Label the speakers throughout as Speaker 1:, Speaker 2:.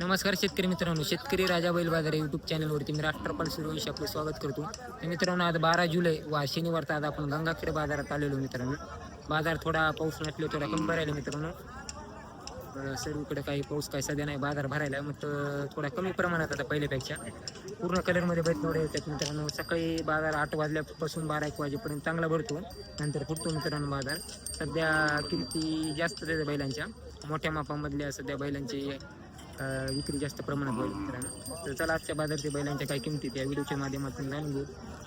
Speaker 1: नमस्कार शेतकरी मित्रांनो शेतकरी राजा बैल बाजार यूट्यूब चॅनलवरती मी राष्ट्रपाल सूर्यवंशी आपलं स्वागत करतो. तर मित्रांनो आज बारा जुलै व शनिवार आज आपण गंगाखेड बाजारात आलेलो मित्रांनो. बाजार थोडा पाऊस नसलो थोडा कमी भरायला मित्रांनो. अं, सर्वीकडे काही पाऊस काही सध्या नाही बाजार भरायला. मग थोडा कमी प्रमाणात आता पहिल्यापेक्षा. पूर्ण कलरमध्ये बैल थोडे येतात मित्रांनो. सकाळी बाजार आठ वाजल्यापासून बारा एक वाजेपर्यंत चांगला भरतो. नंतर फुटतो मित्रांनो बाजार. सध्या किमती जास्त आहेत बैलांच्या. मोठ्या मापामधल्या सध्या बैलांची विक्री जास्त प्रमाणात होईल मित्रांनो. तर चला आजच्या बाजारच्या बैलांच्या काय किमती त्या व्हिडिओच्या माध्यमातून जाणून घेऊ.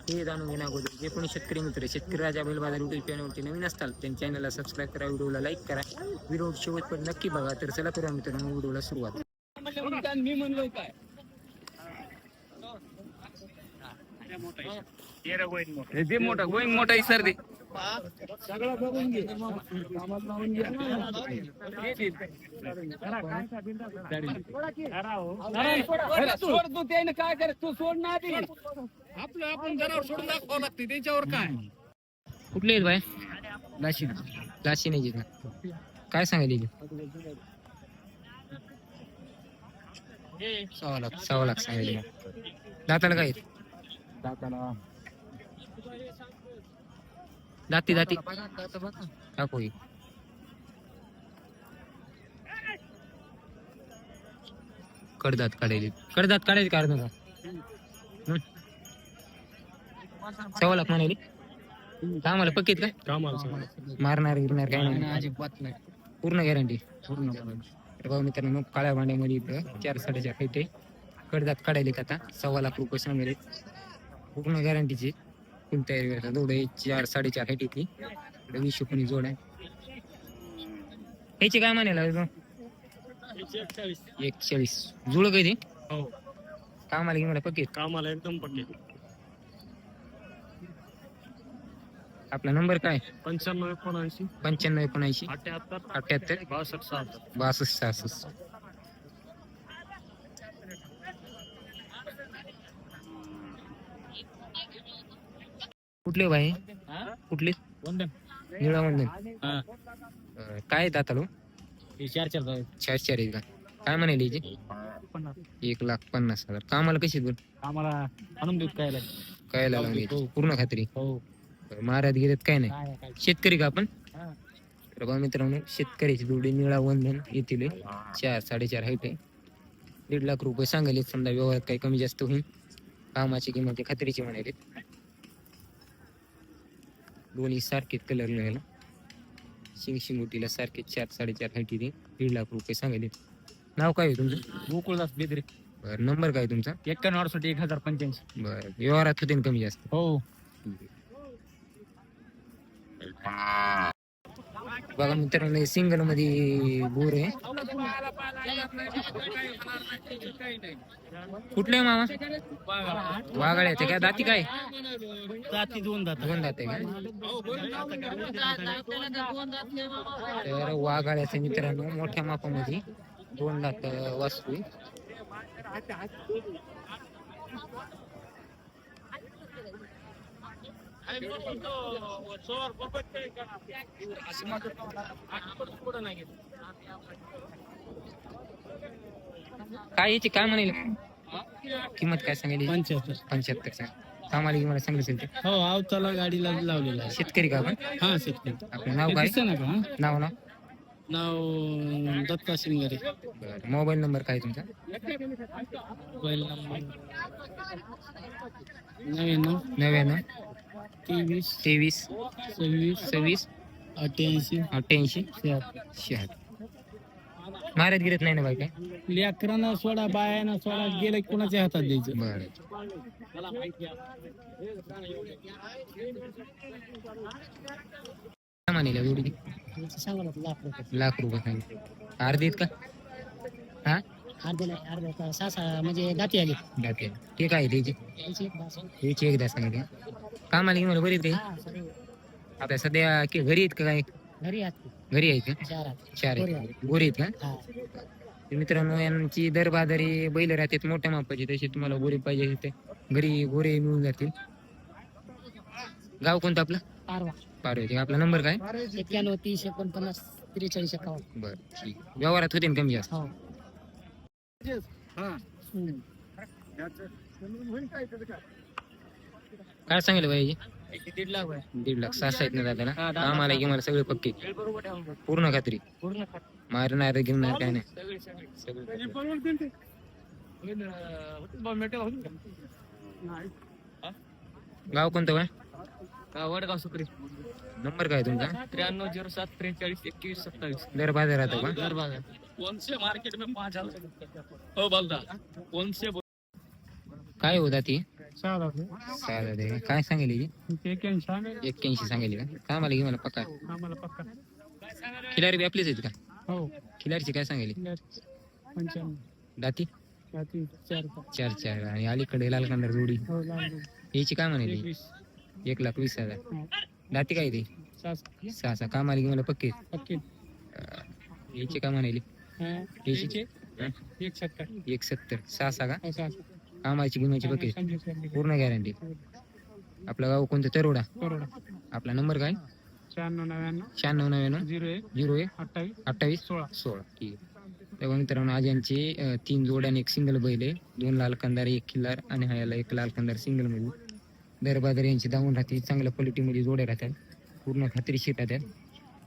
Speaker 1: हे जाणून घेण्या अगोदर जे कोणी शेतकरी मित्र आहे, शेतकरी राजा बैल बाजार युट्यूब चॅनलवरती नवीन असतात त्यांच्या चॅनलला सबस्क्राईब करा व्हिडिओला लाईक करा. व्हिडिओ शेवटपर्यंत नक्की बघा. तर चला करूया मित्रांनो व्हिडिओला सुरुवात.
Speaker 2: ते मोठा गोईंग मोठा सर दे सोड तू त्याने काय कर तू सोड ना आधी आपलं आपण जनावर सोडून दाखवावं लागते त्याच्यावर काय
Speaker 1: कुठले आहेत बाय?
Speaker 2: नाशिक
Speaker 1: लाशी नाही जिथं काय सांगायला सव्वा लाख सव्वा लाख सांगायला दाताला काय दाताला दाती दाती. टाकू. कडदात काढायली. कडदात काढायची हं. सव्वा लाख म्हणाली. आम्हाला पक्कीत का मारणार गिरणार काय नाही. पूर्ण गॅरंटी
Speaker 2: पूर्ण
Speaker 1: बघा मित्रांनो काळ्या भांड्यामध्ये इथं चार साडेचार फेटे कडदात काढायले का आता. सव्वा लाख रुपये सांगले. पूर्ण गॅरंटीची तयारी करतात दोडे चार साडेचार वीस कोणी जोड आहे. ह्याची काय म्हणायला एक चाळीस जुळ काही ते?
Speaker 2: हो.
Speaker 1: कामाला घेऊन पक्की?
Speaker 2: कामाला एकदम पट्टे
Speaker 1: आपला नंबर काय?
Speaker 2: पंच्याण्णव एकोणऐंशी.
Speaker 1: पंच्याण्णव एकोणऐंशी.
Speaker 2: अठ्याहत्तर.
Speaker 1: अठ्याहत्तर.
Speaker 2: बासष्ट सहात्तर
Speaker 1: बासष्ट सहासष्ट. कुठले बाई कुठले? निळा वंदन. काय आता लो?
Speaker 2: चार चार
Speaker 1: चार चार आहेत का? काय म्हणाले याचे एक लाख पन्नास हजार. कामाला कशी बोल?
Speaker 2: आम्हाला आणून देऊ काय?
Speaker 1: पूर्ण खात्री?
Speaker 2: हो.
Speaker 1: महाराज गेलेत काय नाही? शेतकरी का आपण?
Speaker 2: हा.
Speaker 1: तर बघा मित्रांनो शेतकऱ्याची जोडी निळा वंधन येतील हे. चार साडेचार हाईट आहे दीड लाख रुपये सांगायले समजा व्यवहारात काही कमी जास्त होईल. कामाची किंमत खात्रीची म्हणाले दोन्ही सारखेच कलर मिळाला. शिंग शिंगोटीला सारखे चार साडेचार हाईट येते. दीड लाख रुपये सांगायले नाव काय आहे तुमचं?
Speaker 2: गोकुळदास बेदरे.
Speaker 1: बरं नंबर काय आहे तुमचा?
Speaker 2: एक्क्याण्णव अडुसष्ट एक हजार पंच्याऐंशी.
Speaker 1: बरं व्यवहारात होते कमी जास्त?
Speaker 2: हो.
Speaker 1: बघा मित्रांनो सिंगलमध्ये बोर आहे. कुठले मामा? वाघाळ्याचे काय दाती काय?
Speaker 2: जाती दोन दात
Speaker 1: दोन दात आहे का? तर वाघाळ्याचे मित्रांनो मोठ्या मापामध्ये दोन दात वाचतोय काय याची काय म्हणेल? किंमत काय सांगेल
Speaker 2: पंच्याहत्तर.
Speaker 1: पंच्याहत्तर सांग. कामाला मला सांगितलं ते.
Speaker 2: हो आवताला गाडीला लावलेला आहे.
Speaker 1: शेतकरी का आपण?
Speaker 2: हा शेतकरी.
Speaker 1: आपलं नाव काय?
Speaker 2: दिसतं ना का? हा?
Speaker 1: नाव नाव?
Speaker 2: नाव दत्ता शिंगारे.
Speaker 1: बरं. मोबाईल नंबर काय तुमचा?
Speaker 2: Mobile number? नव्याण्णव.
Speaker 1: नव्याण्णव.
Speaker 2: तेवीस.
Speaker 1: तेवीस.
Speaker 2: सव्वीस.
Speaker 1: सव्वीस.
Speaker 2: अठ्ठ्याऐंशी.
Speaker 1: अठ्ठ्याऐंशी.
Speaker 2: शहात्तर.
Speaker 1: शहात्तर महाराज गिरत नाही ना बाई काय?
Speaker 2: लेकरांना सोडा बायाना सोडा गेलं की कोणाच्या हातात द्यायचं?
Speaker 1: बरं. म्हणाले एवढी? लाख रुपये. सांगितले. अर्धीत का? हा?
Speaker 3: म्हणजे दाती आली.
Speaker 1: जाते ते काय त्याची? त्याची एकदा सांगितले कामाला घेऊन बरीच काही आता सध्या की घरी आहेत का काय?
Speaker 3: घरी आहात.
Speaker 1: घरी आहेत का?
Speaker 3: चार
Speaker 1: चार आहेत. गोरी आहेत का?
Speaker 3: हा.
Speaker 1: तर मित्रांनो यांची दर बाजारी बैल राहतात मोठ्या मापाची तशी तुम्हाला गोरे पाहिजे ते घरी गोरे मिळून जातील. गाव कोणतं आपलं?
Speaker 3: पारवा.
Speaker 1: पारवती आपला नंबर काय?
Speaker 3: एक्क्याण्णव तीस एकोणपन्नास त्रेचाळीस एकावन्न.
Speaker 1: बर ठीक. व्यवहारात होते ना कमी जास्त?
Speaker 3: हा.
Speaker 1: काय सांगितलं पाहिजे
Speaker 3: दीड लाख
Speaker 1: दीड लाख सहा आहेत ना दादाला आम्हाला की मला सगळे पक्के. पूर्ण खात्री.
Speaker 3: पूर्ण
Speaker 1: मारणार घेणार काय नाही. गाव कोणतं काय
Speaker 3: वडगाव सुकरी.
Speaker 1: नंबर काय तुमचा?
Speaker 3: त्र्याण्णव झिरो सात त्रेचाळीस एकवीस सत्तावीस.
Speaker 1: दर बाजार राहतो का?
Speaker 3: दर बाजार
Speaker 2: मार्केट में पाच हो बोलता
Speaker 1: काय होता ती दे काय एक्क्याऐंशी का? काय मला घे मला पक्का?
Speaker 3: आम्हाला पक्का.
Speaker 1: खिलारी बी आपलीच आहेत का?
Speaker 3: हो.
Speaker 1: खिलारीची काय सांगेल दाती?
Speaker 3: चार
Speaker 1: चार. आणि अलीकडे लाल कांदार जोडी.
Speaker 3: हो
Speaker 1: याची काय म्हणाली? एक लाख वीस हज़ार. दाती काय ती? सहा सहा. मला मला? पक्के
Speaker 3: पक्के.
Speaker 1: याची काय म्हणाली?
Speaker 3: एक सत्तर.
Speaker 1: एक सत्तर. सहा सहा का? कामाची पक्के.
Speaker 3: पंचवीस
Speaker 1: पूर्ण गॅरंटी आपलं गाव कोणतं? तरोडा? आपला नंबर काय?
Speaker 3: शहाण्णव नव्याण्णव.
Speaker 1: शहाण्णव नव्याण्णव.
Speaker 3: झिरो एक.
Speaker 1: झिरो एक.
Speaker 3: अठ्ठावीस.
Speaker 1: अठ्ठावीस?
Speaker 3: सोळा.
Speaker 1: सोळा. ठीक आहे. तेव्हा मित्रांनो आज यांचे तीन जोड आणि एक सिंगल बैल आहे. दोन लाल कंदार एक किल्लार आणि हा याला एक लाल कंदार सिंगलमध्ये दरबादर यांची दावून राहते. चांगल्या क्वालिटीमध्ये जोड्या राहतात. पूर्ण खात्रीशीर राहतात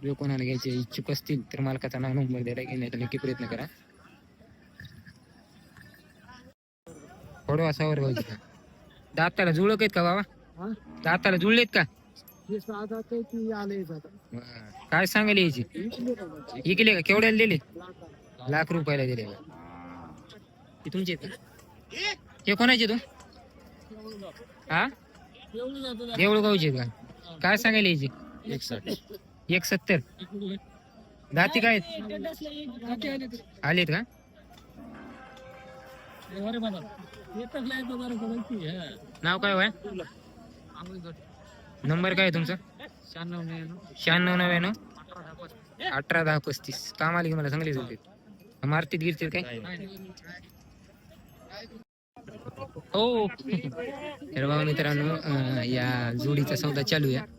Speaker 1: जो कोणाला घ्यायचे इच्छुक असतील तर मालकाचा नाव नंबर द्यायला घेण्याचा नक्की प्रयत्न करा. थोडं असावर गावची का? दाताला जुळक आहेत का बाबा? दाताला जुळलेत का? बरं. काय सांगाल याची इकले का? केवढ्याला दिले? लाख रुपयाला दिले ते तुमचे आहेत का? हे कोणाचे तू हा? देऊळ गावचे का? काय सांगायला याची एक सत्तर दाती काय? आहेत? आलेत का? नाव काय वय नंबर काय तुमचा?
Speaker 3: शहाण्णव नव्याण्णव.
Speaker 1: अठरा दहा पस्तीस. काम आले की मला चांगले होते मारतीत गिरतील काय? हो. तर मित्रांनो या जोडीचा सौदा चालू आहे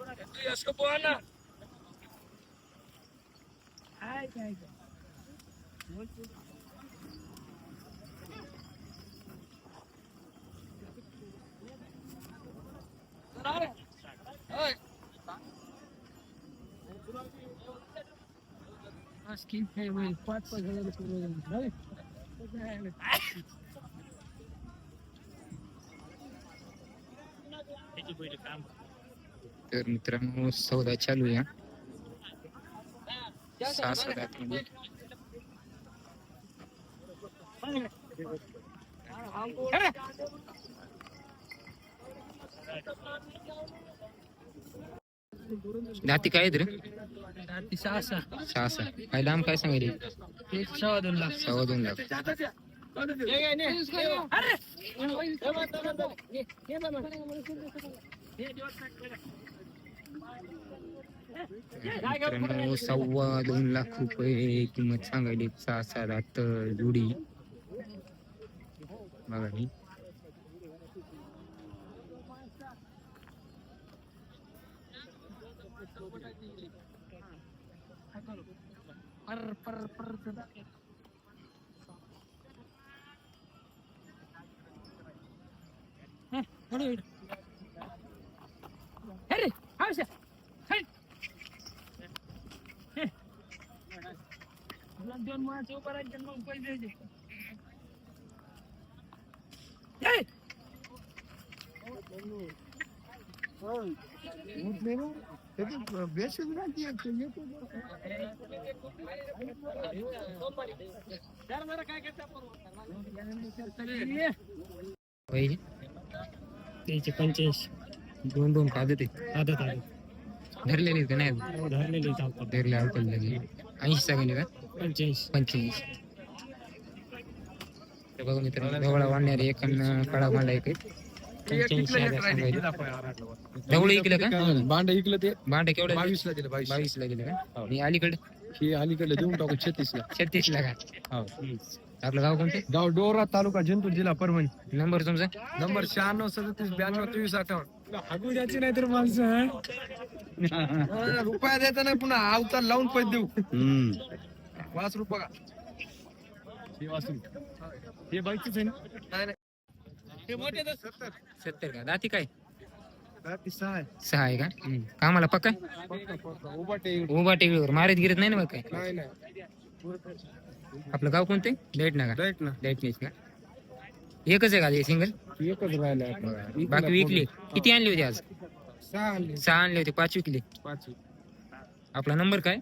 Speaker 1: आहे आता सौदा लाईव्ह चालू आहे
Speaker 3: स्कीम आहे होईल पाच पाच हजार रुपये
Speaker 1: तर मित्रांनो सौदा चालू आहे सहा हातामध्ये दाती काय आहेत रे
Speaker 3: सहा सहा
Speaker 1: सहा सहा काय लांब काय सांगायले
Speaker 3: एक सव्वा दोन लाख
Speaker 1: सव्वा दोन लाख मित्रांनो सव्वा दोन लाख रुपये किंमत सांगायली सहा सात आत जोडी. बघा ही.
Speaker 3: पर पर पर अरे हौशा दोन माणसं उभं राहायचे मग पैसे द्यायचे.
Speaker 1: पाहिजे
Speaker 3: त्याचे पंच्याऐंशी
Speaker 1: दोन दोन कागद आहेत
Speaker 3: आदत आदत
Speaker 1: धरलेले आहेत का नाही
Speaker 3: धरलेले
Speaker 1: धरले ऐंशी सांगितले का?
Speaker 3: पंच्याऐंशी
Speaker 1: पंच्याऐंशी तर बघा मित्रांनो ढवळा वाढणारे एक काळा मांडा एक आहे. पंच्याऐंशी हजार सांगायचे. ढवळे इकलं का?
Speaker 2: भांड इकलं ते.
Speaker 1: भांडे केवढं?
Speaker 2: बावीस ला दिलं बावीस
Speaker 1: बावीस ला गेलं का? आणि अलीकडे?
Speaker 2: हे अलीकडे देऊन टाकू छत्तीस ला
Speaker 1: छत्तीस ला का आपलं गाव कोणते?
Speaker 2: गाव डोरा तालुका जिंतूर जिल्हा परभणी.
Speaker 1: नंबर तुमचा?
Speaker 2: नंबर शहाण्णव सदतीस ब्याण्णव तेवीस अठ्ठावन्न. हागू द्यायची नाही तर माणसं रुपया द्यायचा नाही पुन्हा अवतार लावून पैसे देऊ. पाच रुपया हे वाचून हे बाईकच आहे ना? नाही नाही. मोठे
Speaker 1: सत्तर. का? दाती काय?
Speaker 2: सहा आहे.
Speaker 1: सहा आहे का? कामाला पक्का?
Speaker 2: उभा टे
Speaker 1: उभा टेबलवर. मारत गिरत नाही ना बघ काय?
Speaker 2: नाही नाही.
Speaker 1: आपलं गाव कोणते डेट ना का
Speaker 2: राईट ना
Speaker 1: डेट नाही का? एकच आहे का सिंगल
Speaker 2: एकच राहिलं
Speaker 1: बाकी विकली? किती आणली होती आज?
Speaker 2: सहा आणले
Speaker 1: सहा आणले होते पाच विकली.
Speaker 2: पाच
Speaker 1: आपला नंबर काय?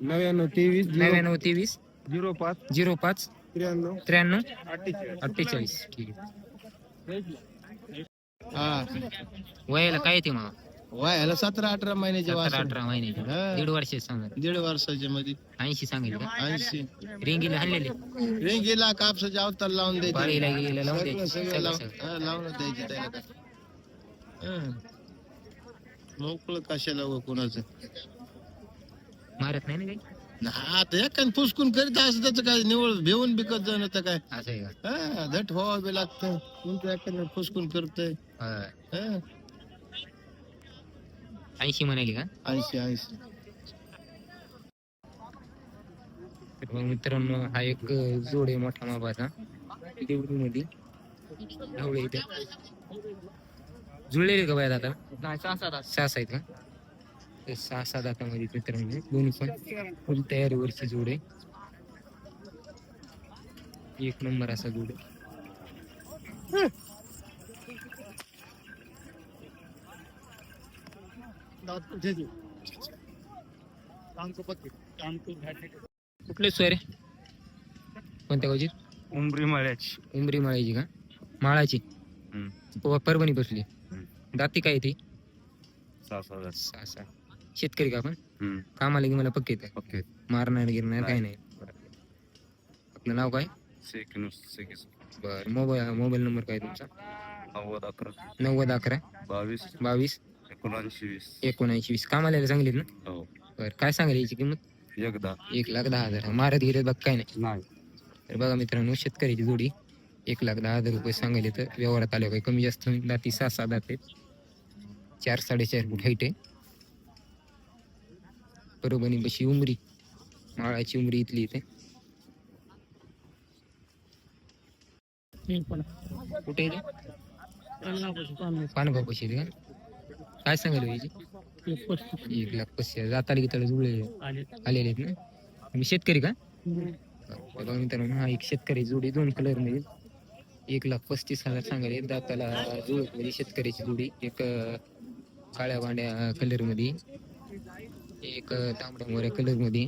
Speaker 2: नव्याण्णव तेवीस
Speaker 1: नव्याण्णव तेवीस
Speaker 2: झिरो पाच
Speaker 1: झिरो पाच
Speaker 2: त्र्याण्णव
Speaker 1: त्र्याण्णव
Speaker 2: अठ्ठेचाळीस.
Speaker 1: अठ्ठेचाळीस. ठीक आहे.
Speaker 4: हा.
Speaker 1: वयाला काय येते मग?
Speaker 4: वयाला सतरा अठरा महिन्याचे
Speaker 1: सतरा
Speaker 4: वासर
Speaker 1: अठरा महिन्याचे
Speaker 4: हा.
Speaker 1: दीड वर्ष सांगा
Speaker 4: दीड वर्षाच्या मध्ये.
Speaker 1: ऐंशी सांगेल का?
Speaker 4: ऐंशी.
Speaker 1: रिंगीला हल्लेले
Speaker 4: रेंगेला कापसाचे अवतार लावून द्यायचे.
Speaker 1: गेलेला लावून
Speaker 4: सगळं
Speaker 1: द्यायचे.
Speaker 4: सगळं
Speaker 1: सगळं
Speaker 4: लावून
Speaker 1: सगळं.
Speaker 4: हा, लावून द्यायचे त्याला. काय हा. मोकळं कशाला व कोणाचं?
Speaker 1: मारत नाही ना काही?
Speaker 4: ना आता एखाद पुसकून करीत असं त्याचं काय निवळ भेऊन बिकत जाणं तर काय?
Speaker 1: असं आहे का?
Speaker 4: हा झट व्हावं बी लागतं. कोणतं एखादं फुसकून करतंय?
Speaker 1: हा. ऐंशी म्हणाली का?
Speaker 4: ऐंशी ऐंशी.
Speaker 1: तर मग मित्रांनो हा एक जोड आहे मोठा मापाचा. देवडी मध्ये ढवळे इथे. जुळलेले का बाय आता
Speaker 2: नाही सहा सात
Speaker 1: सहा आहेत का? सहा सहा दातामध्ये मित्रांनो दोन्ही पण फुल तयारीवरची जोड आहे. एक नंबर असा जोड आहे. कुठले सोय रे कोणत्या गावची?
Speaker 2: उमरी मळ्याची.
Speaker 1: उमरी माळ्याची का? माळाची. परभणी बसली. दाती काय ती?
Speaker 2: सहा
Speaker 1: सहा शेतकरी का आपण. कामाला की मला पक्के येत? मारणार गिरणार काय नाही. आपलं नाव काय? बर मोबाईल मोबाईल नंबर काय तुमचा?
Speaker 2: नव्वद अकरा.
Speaker 1: नव्वद अकरा.
Speaker 2: बावीस.
Speaker 1: बावीस.
Speaker 2: एकोणऐंशी वीस.
Speaker 1: एकोणऐंशी वीस. कामाला सांगलीत ना?
Speaker 2: हो.
Speaker 1: बर काय सांगायला याची किंमत?
Speaker 2: एकदा.
Speaker 1: एक लाख दहा हजार. मारत गिरत बघ काय नाही.
Speaker 2: नाही.
Speaker 1: तर बघा मित्रांनो शेतकऱ्याची जोडी. एक लाख दहा हजार रुपये सांगायले तर व्यवहारात आले काही कमी जास्त होईल दाती सहा सहा दात आहेत. चार साडेचार फूट हाईट आहे. परभणी बशी उमरी. माळाची उमरी इथली इथे. कुठे? पानगाव पशी का? काय सांगायला याची एक लाख पस्तीस हजार. जाताला की त्याला जुळले आलेले आहेत ना? तुम्ही शेतकरी का? बघा मित्रांनो हा एक शेतकरी जोडी दोन कलरमध्ये. एक लाख पस्तीस हजार सांगायले दाताला जुळ म्हणजे शेतकऱ्याची जोडी. एक अं, काळ्या वांड्या कलरमध्ये. एक अं, तांबड्या मोऱ्या कलरमध्ये.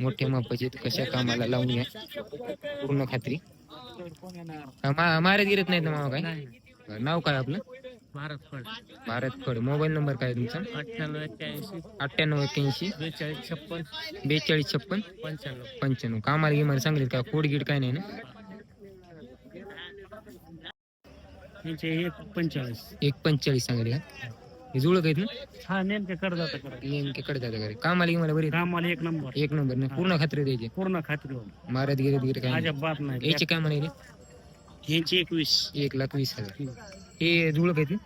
Speaker 1: मोठ्या मापाचे आहेत. कशा कामाला लावून घ्या. पूर्ण खात्री. हा, मा- मारत गिरत नाहीत ना मामा काय? नाव काय आपलं?
Speaker 3: भारत फळ
Speaker 1: भारत फड मोबाईल नंबर काय तुमचा?
Speaker 3: अठ्ठ्याण्णव एक्क्याऐंशी.
Speaker 1: अठ्ठ्याण्णव एक्क्याऐंशी.
Speaker 3: बेचाळीस छप्पन.
Speaker 1: बेचाळीस छप्पन.
Speaker 3: पंच्याण्णव.
Speaker 1: पंच्याण्णव. कामाला गिमाला सांगलीत का? कोड गिड काय नाही ना?
Speaker 3: एक पंचेचाळीस.
Speaker 1: एक पंचेचाळीस का? हे जुळक आहेत ना?
Speaker 3: हा नेमके करदाता करा.
Speaker 1: नेमके कडे जातं घरी कामाला गिमाला बरी
Speaker 3: कामाला एक नंबर.
Speaker 1: एक नंबर ना? पूर्ण खात्री द्यायची.
Speaker 3: पूर्ण खात्री
Speaker 1: मारत गिरत गिर काय नाही.
Speaker 3: अजिबात नाही.
Speaker 1: याचे काय म्हणाले
Speaker 3: यांची एकवीस.
Speaker 1: एक लाख वीस हजार. हे जुळक आहेत ना?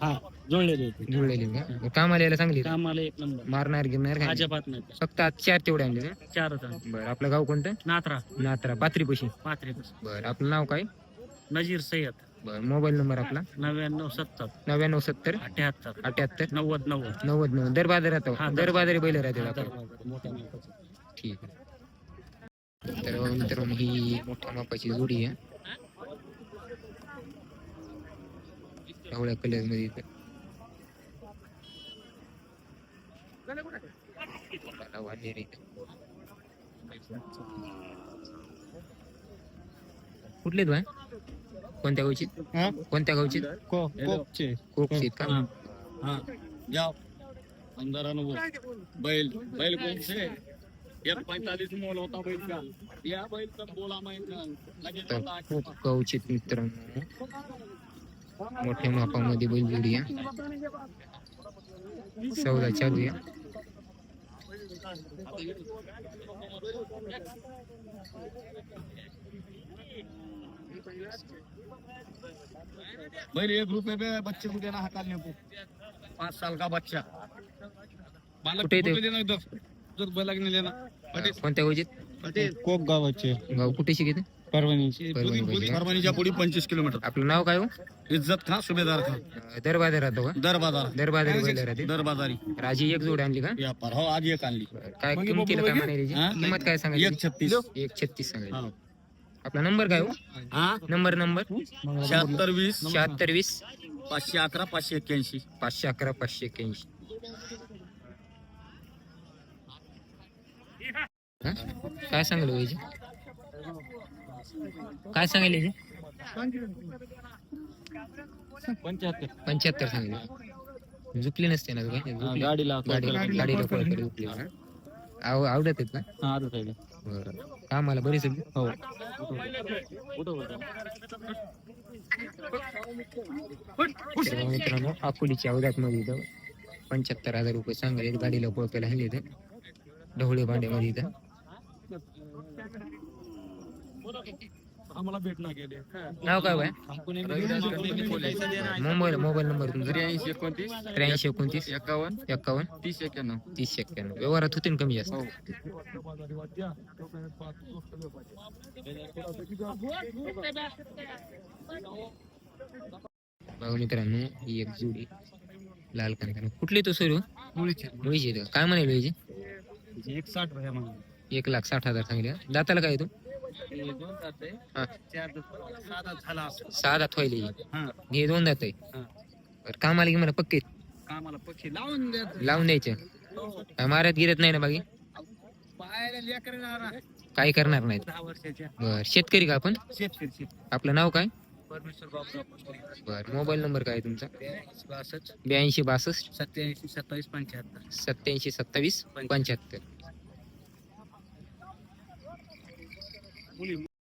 Speaker 3: हा जोडलेले आहेत.
Speaker 1: जुळलेले का? कामाला यायला चांगली
Speaker 3: कामाला एक नंबर.
Speaker 1: मारणार गिरणार काय? नाही.
Speaker 3: अजिबात नाही.
Speaker 1: फक्त आज चार तेवढे आणले ना?
Speaker 3: चारच आहे.
Speaker 1: बरं आपलं गाव कोणतं?
Speaker 3: नात्रा
Speaker 1: नात्रा पात्री पशी
Speaker 3: पात्रे
Speaker 1: बरं आपलं नाव काय?
Speaker 3: नजीर सय्यद.
Speaker 1: बरं मोबाईल नंबर आपला?
Speaker 3: नव्याण्णव सत्तर.
Speaker 1: नव्याण्णव सत्तर.
Speaker 3: अठ्याहत्तर.
Speaker 1: अठ्याहत्तर.
Speaker 3: नव्वद नव्वद.
Speaker 1: नव्वद नव्वद. दर बाजार राहतो
Speaker 3: हा,
Speaker 1: दर बाजारी बैल राहते
Speaker 3: मोठ्या.
Speaker 1: ठीक आहे. तर मित्रांनो ही मोठ्या मापाची जोडी आहे. ढवळ्या कलरमध्ये. कुठले तू कोणत्या गावची? कोणत्या गावची?
Speaker 4: कोपचे
Speaker 1: कोकशीत का?
Speaker 4: हा. जाओ. अंदर अनुभव बैल. बैल कोणचे?
Speaker 2: एक पैंतालीस मोल होता बैल का या बैल का बोला मैं
Speaker 1: तर खूप मित्रांनो. मोठ्या मापामध्ये बैलजोडी आहे सौदा चालू आहे.
Speaker 2: बैल एक रुपये पे बच्चे को देना हटाने को पाँच साल का बच्चा. बालक
Speaker 1: कुठे ते?
Speaker 2: देना इधर उधर बालक ने लेना पटेल.
Speaker 1: कोणत्या वजीत
Speaker 2: पटेल.
Speaker 4: कोक गावाचे.
Speaker 1: गाव कुठे शिकित
Speaker 4: परभणी?
Speaker 2: परभणीच्या पुढे पंचवीस किलोमीटर.
Speaker 1: आपलं नाव काय हो?
Speaker 2: इज़्ज़त खान सुभेदार खान।
Speaker 1: दर बाज़ार राहतो का?
Speaker 2: दर बाज़ार
Speaker 1: दर बाजारी बैल राहते?
Speaker 2: दर बाजारी
Speaker 1: राज़ी एक जोड आणली का?
Speaker 2: व्यापार हो आज एक आणली.
Speaker 1: काय किमतीला काय म्हणायची
Speaker 2: हा?
Speaker 1: किंमत काय
Speaker 2: एक
Speaker 1: सांगायची
Speaker 2: छत्तीस.
Speaker 1: एक छत्तीस सांगायची. आपला नंबर काय हो?
Speaker 2: हा?
Speaker 1: Number number?
Speaker 2: शहात्तर वीस.
Speaker 1: शहात्तर वीस.
Speaker 2: पाचशे अकरा पाचशे एक्क्याऐंशी.
Speaker 1: पाचशे अकरा पाचशे एक्क्याऐंशी. हा? काय सांगाल वयाचे काय सांगायला?
Speaker 2: पंच्याहत्तर.
Speaker 1: सांगितले झुकली नसते ना तू काय? झुकली?
Speaker 2: गाडीला
Speaker 1: गाडीला गाडीला पळकडे झुकली? आव आवडत आहेत ना?
Speaker 2: हा आता आहे.
Speaker 1: बरं. कामाला बरी सगळी?
Speaker 2: हो.
Speaker 1: मित्रांनो अकोलीच्या अवधात मध्ये इथं पंच्याहत्तर हजार रुपये सांगायला आहेत. गाडीला पळकायला हल्ली इथं. ढवळे भांड्यामध्ये इथं.
Speaker 2: आम्हाला भेट ना गेले.
Speaker 1: नाव काय बाय मोबाईल मोबाईल नंबर तुमचा?
Speaker 2: त्र्याऐंशी एकोणतीस.
Speaker 1: त्र्याऐंशी एकोणतीस.
Speaker 2: एकावन्न.
Speaker 1: एक्कावन्न
Speaker 2: तीस एक्याण्णव.
Speaker 1: तीस एक्क्याण्णव व्यवहारात होते ना कमी जास्त? बघा मित्रांनो ही एक जोडी लाल कांदा कुठली तो सुरू? मुळीची? काय म्हणाल
Speaker 2: एक साठ
Speaker 1: एक लाख साठ हजार सांगले दाताला काय तू? हा. सहा दात व्हायला
Speaker 2: हा.
Speaker 1: हे. दोन दात आहे
Speaker 2: हा.
Speaker 1: बरं, कामाला की मला पक्के.
Speaker 2: कामाला पक्षी लावून द्यायचं
Speaker 1: लावून द्यायचे. काय मारत गिरत नाही ना बाकी?
Speaker 2: लेकर
Speaker 1: काही करणार नाहीत.
Speaker 2: दहा वर्षाच्या.
Speaker 1: बर शेतकरी का आपण?
Speaker 2: शेतकरी शेतकरी.
Speaker 1: आपलं नाव काय?
Speaker 2: परमेश्वर बाबूराव
Speaker 1: बर मोबाईल नंबर काय आहे तुमचा?
Speaker 2: बासष्ट.
Speaker 1: ब्याऐंशी बासष्ट.
Speaker 2: सत्याऐंशी सत्तावीस पंच्याहत्तर.
Speaker 1: सत्याऐंशी सत्तावीस पंच्याहत्तर.
Speaker 2: मुली